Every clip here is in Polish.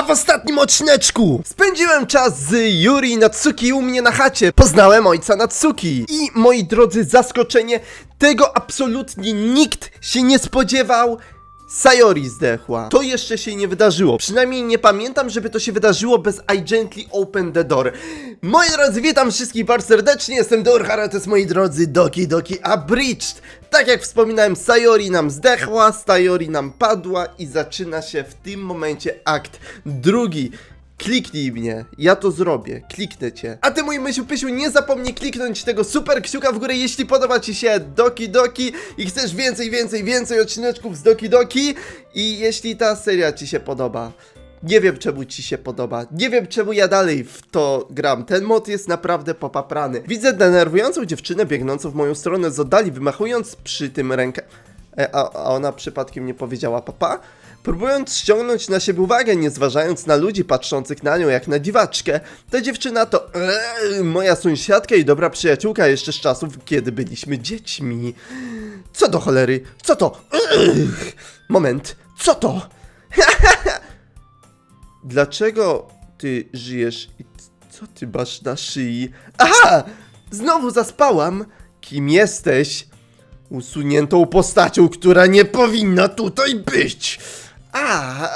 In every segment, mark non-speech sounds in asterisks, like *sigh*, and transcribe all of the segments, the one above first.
A w ostatnim odcineczku spędziłem czas z Yuri Natsuki u mnie na chacie. Poznałem ojca Natsuki. I moi drodzy, zaskoczenie, tego absolutnie nikt się nie spodziewał. Sayori zdechła. To jeszcze się nie wydarzyło. Przynajmniej nie pamiętam, żeby to się wydarzyło bez I gently open the door. Moi drodzy, witam wszystkich bardzo serdecznie. Jestem Dorhara, to jest moi drodzy Doki Doki Abridged. Tak jak wspominałem, Sayori nam zdechła, Sayori nam padła i zaczyna się w tym momencie akt drugi. Kliknij mnie, ja to zrobię, kliknę cię. A ty mój myśl pysiu, nie zapomnij kliknąć tego super kciuka w górę, jeśli podoba ci się Doki Doki i chcesz więcej, więcej, więcej odcineczków z Doki Doki i jeśli ta seria ci się podoba. Nie wiem czemu ci się podoba, nie wiem czemu ja dalej w to gram, ten mod jest naprawdę popaprany. Widzę denerwującą dziewczynę biegnącą w moją stronę z oddali, wymachując przy tym rękę... E, a, a ona przypadkiem nie powiedziała papa? Próbując ściągnąć na siebie uwagę, nie zważając na ludzi patrzących na nią jak na dziwaczkę, ta dziewczyna to eee, moja sąsiadka i dobra przyjaciółka jeszcze z czasów, kiedy byliśmy dziećmi. Co do cholery? Co to? Eee, moment, co to? *laughs* Dlaczego ty żyjesz i co ty masz na szyi? Aha! Znowu zaspałam! Kim jesteś? Usuniętą postacią, która nie powinna tutaj być! A,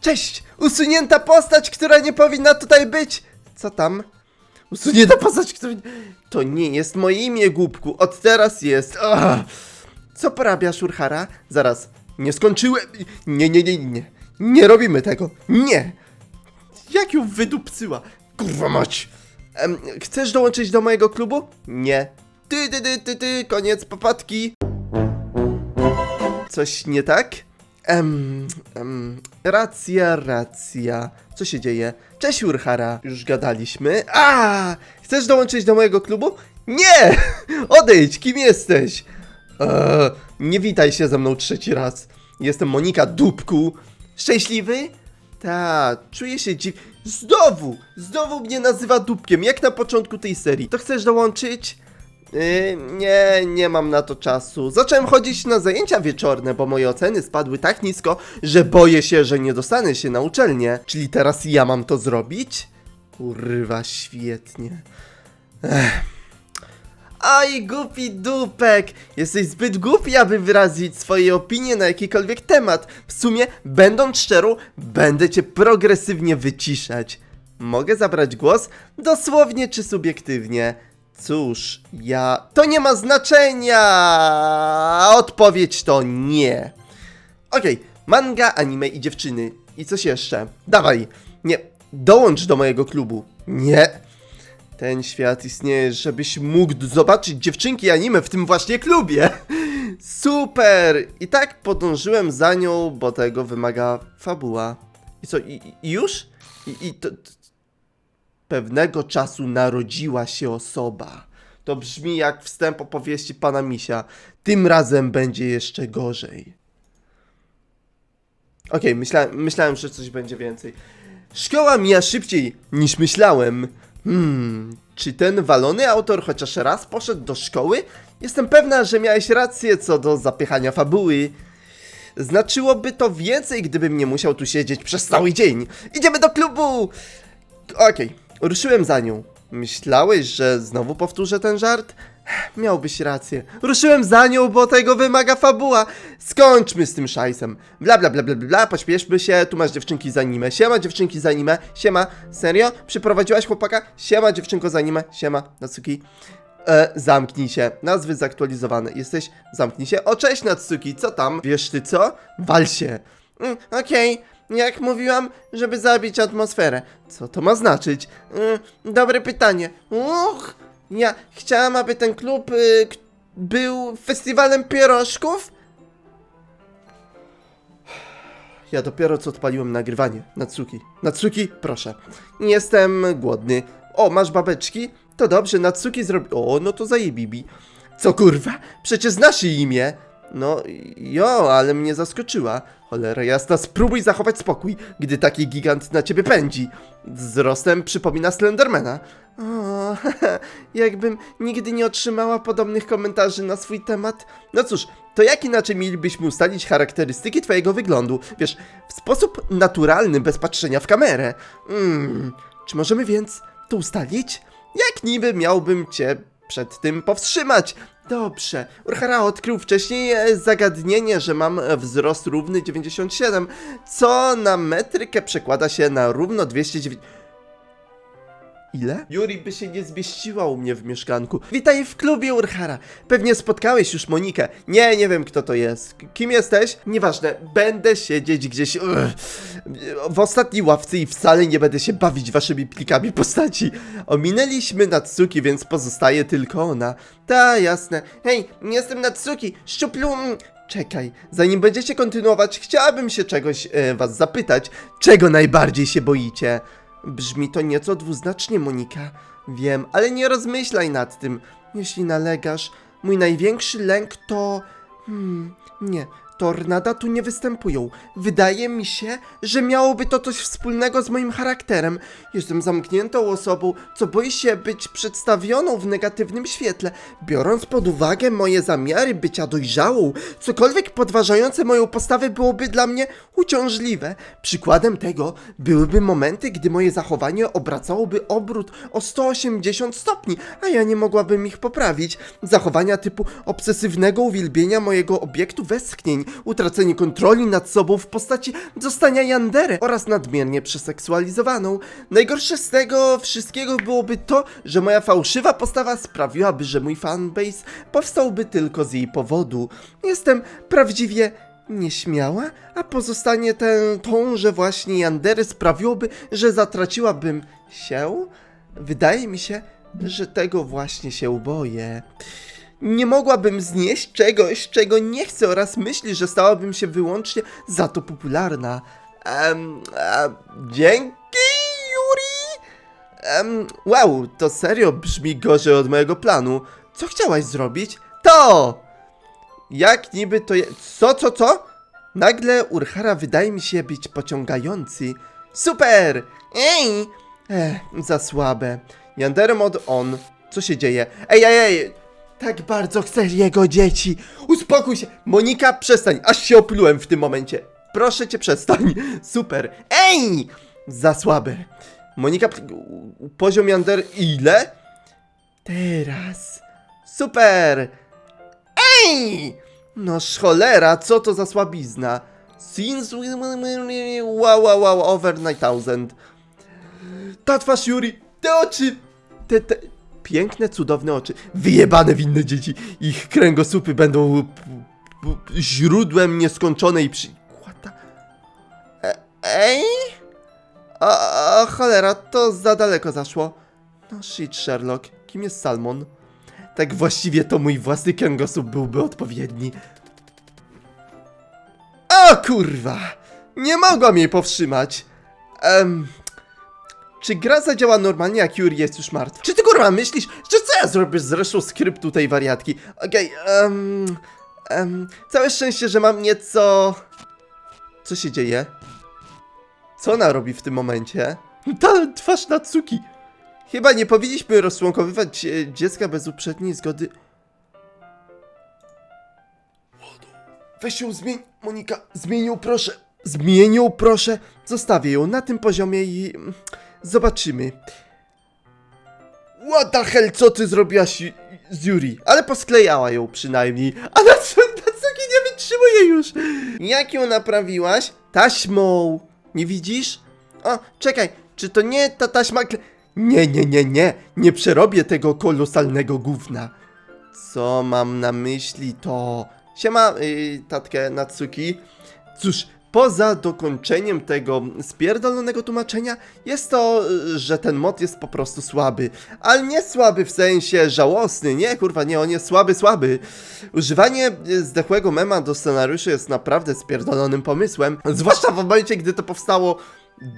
Cześć! Usunięta postać, która nie powinna tutaj być! Co tam? Usunięta postać, która... To nie jest moje imię, głupku. Od teraz jest... Ach. Co porabiasz, Urhara? Zaraz. Nie skończyłem... Nie, nie, nie, nie. Nie robimy tego. Nie! Jak ją wydupcyła? Kurwa mać! Em, chcesz dołączyć do mojego klubu? Nie. Ty, ty, ty, ty, ty, koniec popadki. Coś nie tak? Em, em, racja, racja. Co się dzieje? Cześć Urhara. Już gadaliśmy. A! Chcesz dołączyć do mojego klubu? Nie! *laughs* Odejdź, kim jesteś? Eee, nie witaj się ze mną trzeci raz. Jestem Monika Dupku. Szczęśliwy? Ta, czuję się dziw... Znowu! Znowu mnie nazywa Dupkiem, jak na początku tej serii. To chcesz dołączyć? Yy, nie, nie mam na to czasu. Zacząłem chodzić na zajęcia wieczorne, bo moje oceny spadły tak nisko, że boję się, że nie dostanę się na uczelnię. Czyli teraz ja mam to zrobić? Kurwa, świetnie. Aj, głupi dupek! Jesteś zbyt głupi, aby wyrazić swoje opinie na jakikolwiek temat. W sumie, będąc szczerą, będę cię progresywnie wyciszać. Mogę zabrać głos? Dosłownie czy subiektywnie? Cóż, ja... To nie ma znaczenia! Odpowiedź to nie. Okej, manga, anime i dziewczyny. I coś jeszcze. Dawaj! Nie, dołącz do mojego klubu. Nie. Ten świat istnieje, żebyś mógł zobaczyć dziewczynki anime w tym właśnie klubie. *laughs* Super! I tak podążyłem za nią, bo tego wymaga fabuła. I co, i, i już? I, i to... Pewnego czasu narodziła się osoba. To brzmi jak wstęp opowieści pana Misia. Tym razem będzie jeszcze gorzej. Okej, myślałem, myślałem, że coś będzie więcej. Szkoła mija szybciej niż myślałem. Hmm, czy ten walony autor chociaż raz poszedł do szkoły? Jestem pewna, że miałeś rację co do zapychania fabuły. Znaczyłoby to więcej, gdybym nie musiał tu siedzieć przez cały dzień. Idziemy do klubu! Okej, ruszyłem za nią. Myślałeś, że znowu powtórzę ten żart? Miałbyś rację. Ruszyłem za nią, bo tego wymaga fabuła. Skończmy z tym szajsem. Bla bla bla bla bla, pośpieszmy się. Tu masz dziewczynki za anime. Siema dziewczynki za anime. Siema. Serio? Przyprowadziłaś chłopaka? Siema dziewczynko za anime. Siema. Natsuki. E, zamknij się. Nazwy zaktualizowane. Jesteś? Zamknij się. O, cześć Natsuki. Co tam? Wiesz ty co? Wal się. Mm, Okej. Jak mówiłam, żeby zabić atmosferę. Co to ma znaczyć? Mm, dobre pytanie. Uch, ja chciałam, aby ten klub y, k- był festiwalem pierożków? Ja dopiero co odpaliłem nagrywanie. Natsuki. Natsuki, proszę. Jestem głodny. O, masz babeczki? To dobrze, Natsuki zrobi... O, no to zajebibi. Co kurwa? Przecież znasz jej imię. No, jo, ale mnie zaskoczyła. Cholera jasna, spróbuj zachować spokój, gdy taki gigant na ciebie pędzi. Wzrostem przypomina Slendermana. O, *laughs* jakbym nigdy nie otrzymała podobnych komentarzy na swój temat. No cóż, to jak inaczej mielibyśmy ustalić charakterystyki twojego wyglądu? Wiesz, w sposób naturalny, bez patrzenia w kamerę. Hmm, czy możemy więc to ustalić? Jak niby miałbym cię przed tym powstrzymać? Dobrze. Urhara odkrył wcześniej e, zagadnienie, że mam e, wzrost równy 97, co na metrykę przekłada się na równo 209. Ile? Yuri by się nie zmieściła u mnie w mieszkanku. Witaj w klubie Urhara. Pewnie spotkałeś już Monikę. Nie, nie wiem kto to jest. K- Kim jesteś? Nieważne. Będę siedzieć gdzieś w ostatniej ławce i wcale nie będę się bawić waszymi plikami postaci. Ominęliśmy Natsuki, więc pozostaje tylko ona. Ta, jasne. Hej, jestem Natsuki. Szczuplu... Czekaj, zanim będziecie kontynuować, chciałabym się czegoś e, was zapytać. Czego najbardziej się boicie? Brzmi to nieco dwuznacznie, Monika. Wiem, ale nie rozmyślaj nad tym. Jeśli nalegasz, mój największy lęk to. Hmm, nie. Tornada tu nie występują. Wydaje mi się, że miałoby to coś wspólnego z moim charakterem. Jestem zamkniętą osobą, co boi się być przedstawioną w negatywnym świetle. Biorąc pod uwagę moje zamiary bycia dojrzałą, cokolwiek podważające moją postawę byłoby dla mnie uciążliwe. Przykładem tego byłyby momenty, gdy moje zachowanie obracałoby obrót o 180 stopni, a ja nie mogłabym ich poprawić. Zachowania typu obsesywnego uwielbienia mojego obiektu westchnień, utracenie kontroli nad sobą w postaci zostania Yandere oraz nadmiernie przeseksualizowaną. Najgorsze z tego wszystkiego byłoby to, że moja fałszywa postawa sprawiłaby, że mój fanbase powstałby tylko z jej powodu. Jestem prawdziwie nieśmiała, a pozostanie tę, tą, że właśnie Yandery sprawiłoby, że zatraciłabym się? Wydaje mi się, że tego właśnie się boję. Nie mogłabym znieść czegoś, czego nie chcę oraz myśli, że stałabym się wyłącznie za to popularna. Em, a, dzięki, Yuri! Em, wow, to serio brzmi gorzej od mojego planu. Co chciałaś zrobić? To! Jak niby to je... Co, co, co? Nagle Urhara wydaje mi się być pociągający. Super! Ej! Ech, za słabe. Yandere mod on. Co się dzieje? Ej, ej, ej! Tak bardzo chcę jego dzieci! Uspokój się! Monika, przestań! Aż się oplułem w tym momencie. Proszę cię, przestań. *laughs* Super. Ej! Za słabe. Monika, poziom Yander... Ile? Teraz. Super! Ej! No cholera, co to za słabizna? Since... Wow, wow, wow, over 9000. Ta twarz Yuri, te oczy, te, te... Piękne, cudowne oczy. Wyjebane winne dzieci. Ich kręgosłupy będą źródłem nieskończonej przy... The... E, ej? A, a cholera, to za daleko zaszło. No shit, Sherlock. Kim jest Salmon? Tak właściwie to mój własny kręgosłup byłby odpowiedni. O kurwa! Nie mogłam jej powstrzymać. Em... Czy gra zadziała normalnie, jak Yuri jest już martwy? Czy ty kurwa myślisz, że co ja zrobię z resztą skryptu tej wariatki? Okej, em... em... Całe szczęście, że mam nieco... Co się dzieje? Co ona robi w tym momencie? Ta twarz Natsuki! Chyba nie powinniśmy rozczłonkowywać e, dziecka bez uprzedniej zgody. Weź ją zmień, Monika, zmień ją proszę. Zmień ją proszę. Zostawię ją na tym poziomie i mm, zobaczymy. What the hell, co ty zrobiłaś z Yuri? Ale posklejała ją przynajmniej. A na co, nie wytrzymuje już. Jak ją naprawiłaś? Taśmą. Nie widzisz? O, czekaj, czy to nie ta taśma. Nie, nie, nie, nie. Nie przerobię tego kolosalnego gówna. Co mam na myśli to... Siema, yy, tatkę Natsuki. Cóż, poza dokończeniem tego spierdolonego tłumaczenia, jest to, y, że ten mod jest po prostu słaby. Ale nie słaby w sensie żałosny, nie, kurwa, nie, on jest słaby, słaby. Używanie y, zdechłego mema do scenariuszy jest naprawdę spierdolonym pomysłem, *laughs* zwłaszcza w momencie, gdy to powstało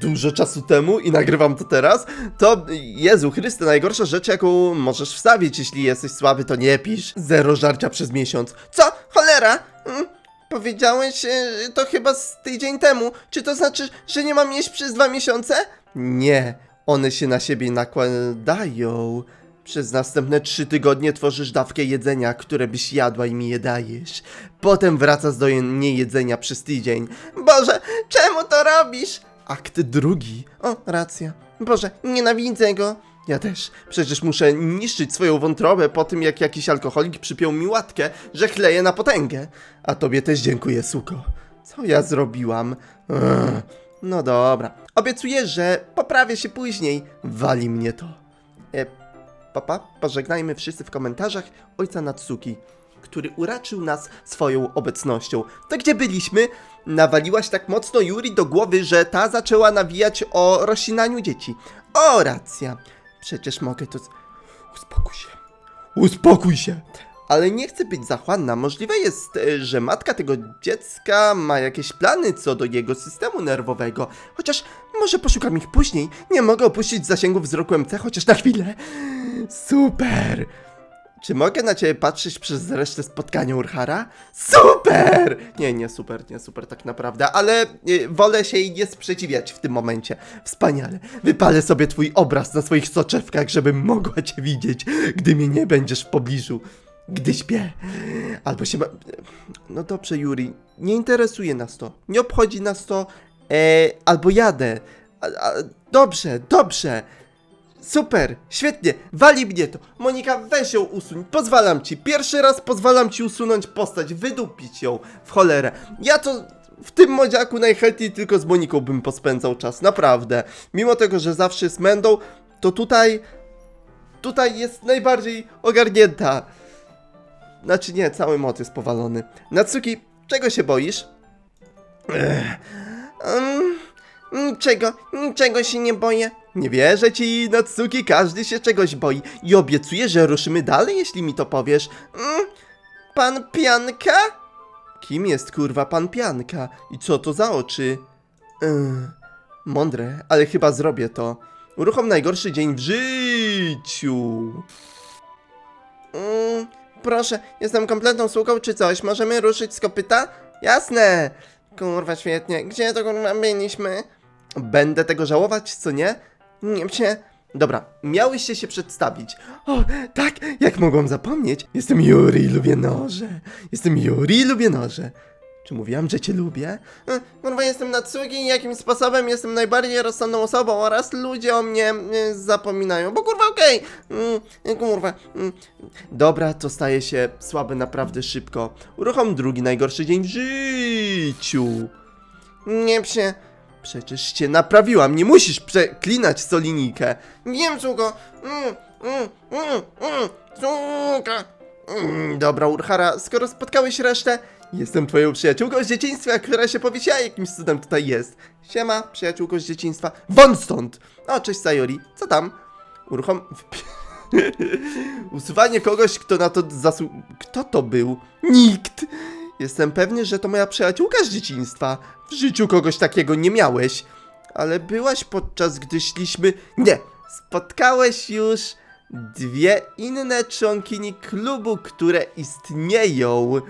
dużo czasu temu i nagrywam to teraz, to Jezu Chryste, najgorsza rzecz, jaką możesz wstawić, jeśli jesteś słaby, to nie pisz. Zero żarcia przez miesiąc. Co? Cholera! Mm, Powiedziałeś e, to chyba z tydzień temu. Czy to znaczy, że nie mam jeść przez dwa miesiące? Nie, one się na siebie nakładają. Przez następne trzy tygodnie tworzysz dawkę jedzenia, które byś jadła i mi je dajesz. Potem wracasz do je- niejedzenia przez tydzień. Boże, czemu to robisz? Akt drugi. O, racja. Boże, nienawidzę go. Ja też. Przecież muszę niszczyć swoją wątrobę po tym, jak jakiś alkoholik przypiął mi łatkę, że chleję na potęgę. A tobie też dziękuję, suko. Co ja zrobiłam? No dobra. Obiecuję, że poprawię się później. Wali mnie to. E, papa, pożegnajmy wszyscy w komentarzach ojca Natsuki, który uraczył nas swoją obecnością. To gdzie byliśmy? Nawaliłaś tak mocno Yuri do głowy, że ta zaczęła nawijać o rozcinaniu dzieci. O, racja. Przecież mogę to... Uspokój się. Uspokój się. Ale nie chcę być zachłanna. Możliwe jest, e, że matka tego dziecka ma jakieś plany co do jego systemu nerwowego. Chociaż może poszukam ich później. Nie mogę opuścić zasięgu wzroku MC chociaż na chwilę. Super! Czy mogę na ciebie patrzeć przez resztę spotkania Urhara? Super! Nie, nie super, nie super tak naprawdę, ale y, wolę się jej nie sprzeciwiać w tym momencie. Wspaniale. Wypalę sobie twój obraz na swoich soczewkach, żebym mogła cię widzieć, gdy mnie nie będziesz w pobliżu. Gdy śpię. Albo się ma... No dobrze, Yuri. Nie interesuje nas to. Nie obchodzi nas to. E, albo jadę. A, a, dobrze, dobrze. Super, świetnie, wali mnie to. Monika, weź ją usuń, pozwalam ci. Pierwszy raz pozwalam ci usunąć postać, wydupić ją w cholerę. Ja to w tym modziaku najchętniej tylko z Moniką bym pospędzał czas, naprawdę. Mimo tego, że zawsze z Mendą, to tutaj, tutaj jest najbardziej ogarnięta. Znaczy nie, cały mod jest powalony. Natsuki, czego się boisz? Ech, niczego, niczego się nie boję. Nie wierzę ci, Natsuki, każdy się czegoś boi. I obiecuję, że ruszymy dalej, jeśli mi to powiesz. Mm, pan Pianka? Kim jest kurwa pan Pianka? I co to za oczy? Yy, mądre, ale chyba zrobię to. Uruchom najgorszy dzień w życiu. Mm, proszę, jestem kompletną sługą czy coś. Możemy ruszyć z kopyta? Jasne! Kurwa, świetnie. Gdzie to kurwa byliśmy? Będę tego żałować, co nie? Nie się. Dobra, miałyście się przedstawić. O, tak, jak mogłam zapomnieć? Jestem Yuri i lubię noże. Jestem Yuri i lubię noże. Czy mówiłam, że cię lubię? E, Kurwa, jestem Natsuki i jakim sposobem jestem najbardziej rozsądną osobą oraz ludzie o mnie e, zapominają. Bo kurwa, okej. Mm, kurwa. Dobra, to staje się słabe naprawdę szybko. Uruchom drugi najgorszy dzień w życiu. Nie psie. Przecież cię naprawiłam, nie musisz przeklinać Solinikę. Wiem, suko. Mm, mm, mm, mm. Mm, dobra, Urhara, skoro spotkałeś resztę, jestem twoją przyjaciółką z dzieciństwa, która się powiesiła jakimś cudem tutaj jest. Siema, przyjaciółko z dzieciństwa. Won stąd! O, cześć Sayori, co tam? Uruchom... *laughs* Usuwanie kogoś, kto na to zasłu... Kto to był? Nikt! Jestem pewny, że to moja przyjaciółka z dzieciństwa. W życiu kogoś takiego nie miałeś. Ale byłaś podczas gdy szliśmy... Nie! Spotkałeś już dwie inne członkini klubu, które istnieją.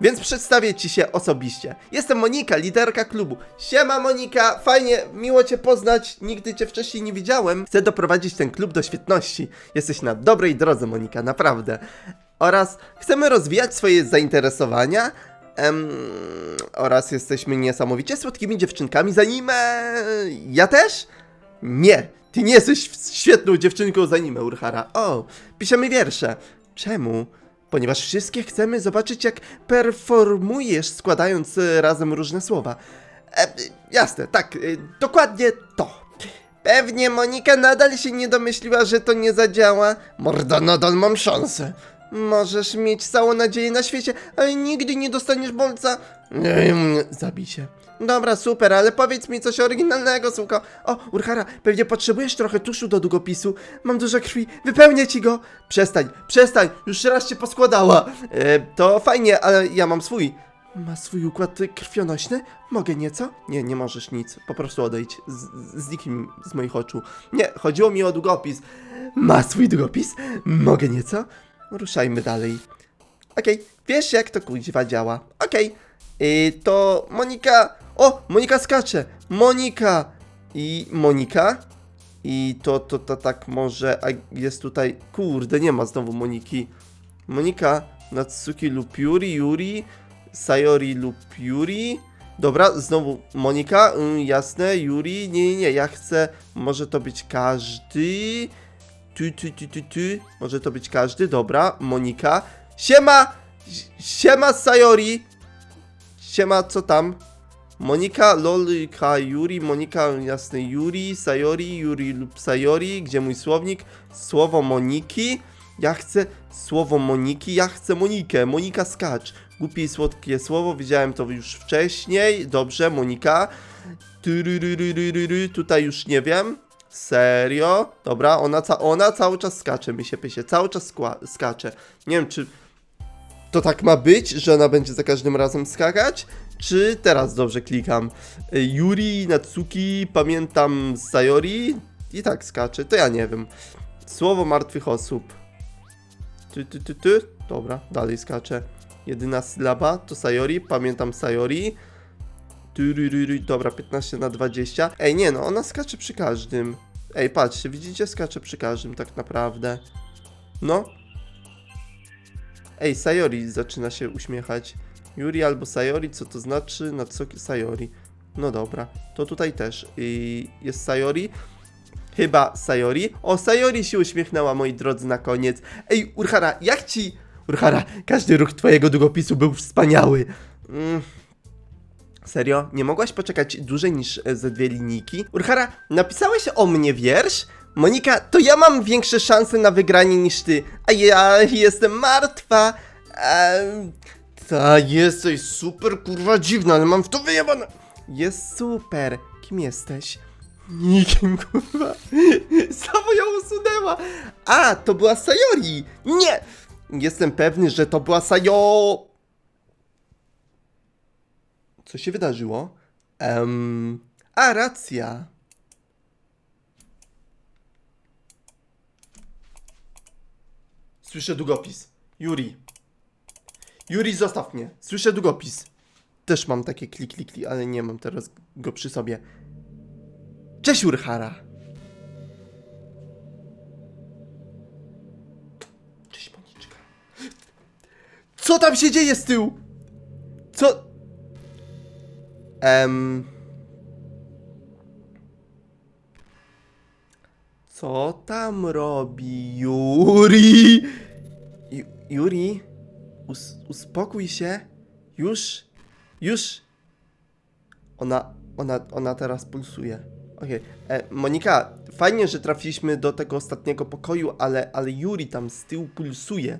Więc przedstawię ci się osobiście. Jestem Monika, liderka klubu. Siema Monika, fajnie, miło cię poznać. Nigdy cię wcześniej nie widziałem. Chcę doprowadzić ten klub do świetności. Jesteś na dobrej drodze, Monika, naprawdę. Oraz chcemy rozwijać swoje zainteresowania. Em, oraz jesteśmy niesamowicie słodkimi dziewczynkami z anime. Ja też? Nie, ty nie jesteś świetną dziewczynką z anime, Urhara. O, piszemy wiersze. Czemu? Ponieważ wszystkie chcemy zobaczyć, jak performujesz, składając e, razem różne słowa. E, jasne, tak, e, dokładnie to. Pewnie Monika nadal się nie domyśliła, że to nie zadziała. Morda, nadal mam szansę. Możesz mieć całą nadzieję na świecie, ale nigdy nie dostaniesz bolca. Zabij się. Dobra, super, ale powiedz mi coś oryginalnego, słucho. O, Urhara, pewnie potrzebujesz trochę tuszu do długopisu. Mam dużo krwi, wypełnię ci go. Przestań, przestań, już raz cię poskładała. E, to fajnie, ale ja mam swój. Ma swój układ krwionośny? Mogę nieco? Nie, nie możesz nic. Po prostu odejdź. Z, zniknij z moich oczu. Nie, chodziło mi o długopis. Ma swój długopis? Mogę nieco? Ruszajmy dalej. Okej, wiesz jak to kuźwa działa. Okej, Y, to Monika... O, Monika skacze! Monika! I Monika? I to, to, to tak może, a jest tutaj... Kurde, nie ma znowu Moniki. Monika, Natsuki lub Yuri, Yuri, Sayori lub Yuri. Dobra, znowu Monika, mm, jasne, Yuri, nie, nie, nie, ja chcę, może to być każdy. Tu, tu, tu, tu, tu, może to być każdy, dobra, Monika. Siema, siema Sayori. Siema, co tam? Monika, Lolka, Yuri, Monika, jasny, Yuri, Sayori, Yuri lub Sayori, gdzie mój słownik? Słowo Moniki. Ja chcę słowo Moniki, ja chcę Monikę, Monika skacz. Głupie i słodkie słowo, widziałem to już wcześniej. Dobrze, Monika. Tutaj już nie wiem. Serio? Dobra, ona, ca ona cały czas skacze, mi się pysie, cały czas skacze. Nie wiem, czy to tak ma być, że ona będzie za każdym razem skakać? Czy teraz dobrze klikam? Y, Yuri, Natsuki, pamiętam Sayori i tak skacze, to ja nie wiem. Słowo martwych osób. Ty, ty, ty, ty. Dobra, dalej skacze. Jedyna sylaba to Sayori, pamiętam Sayori. Dobra, 15 na 20. Ej, nie no, ona skacze przy każdym. Ej, patrzcie, widzicie, skacze przy każdym tak naprawdę. No, Ej, Sayori zaczyna się uśmiechać. Yuri albo Sayori, co to znaczy? Natsuki Sayori. No dobra, to tutaj też yy, jest Sayori. Chyba Sayori. O, Sayori się uśmiechnęła, moi drodzy, na koniec. Ej, Urhara, jak ci... Urhara, każdy ruch twojego długopisu był wspaniały. Mm. Serio? Nie mogłaś poczekać dłużej niż e, ze dwie linijki? Urhara, napisałeś o mnie wiersz? Monika, to ja mam większe szanse na wygranie niż ty, a ja jestem martwa. Ehm, ta, jesteś super kurwa dziwna, ale mam w to wyjebane. Jest super. Kim jesteś? Nikim, kurwa. *laughs* Samo ją usunęła. A, to była Sayori. Nie! Jestem pewny, że to była Sayo... Co się wydarzyło? Em... A, racja. Słyszę długopis. Yuri. Yuri, zostaw mnie. Słyszę długopis. Też mam takie klik, klik, klik, ale nie mam teraz go przy sobie. Cześć, Urhara. Cześć, Moniczka. Co tam się dzieje z tyłu? Co? Em... Co tam robi Yuri? Ju- Yuri? Us uspokój się. Już? Już? Ona, ona, ona teraz pulsuje. Okej. E, Monika, fajnie, że trafiliśmy do tego ostatniego pokoju, ale, ale Yuri tam z tyłu pulsuje.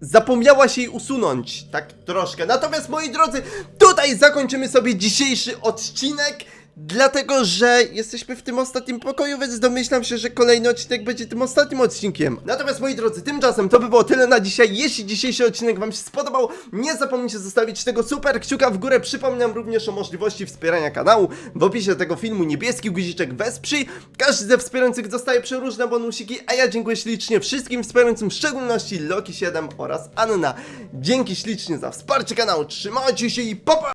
Zapomniałaś jej usunąć, tak troszkę. Natomiast moi drodzy, tutaj zakończymy sobie dzisiejszy odcinek. Dlatego, że jesteśmy w tym ostatnim pokoju, więc domyślam się, że kolejny odcinek będzie tym ostatnim odcinkiem. Natomiast moi drodzy, tymczasem to by było tyle na dzisiaj. Jeśli dzisiejszy odcinek Wam się spodobał, nie zapomnijcie zostawić tego super kciuka w górę. Przypominam również o możliwości wspierania kanału. W opisie tego filmu niebieski guziczek wesprzyj. Każdy ze wspierających dostaje przeróżne bonusiki, a ja dziękuję ślicznie wszystkim wspierającym, w szczególności Loki7 oraz Anna. Dzięki ślicznie za wsparcie kanału. Trzymajcie się i pa! pa!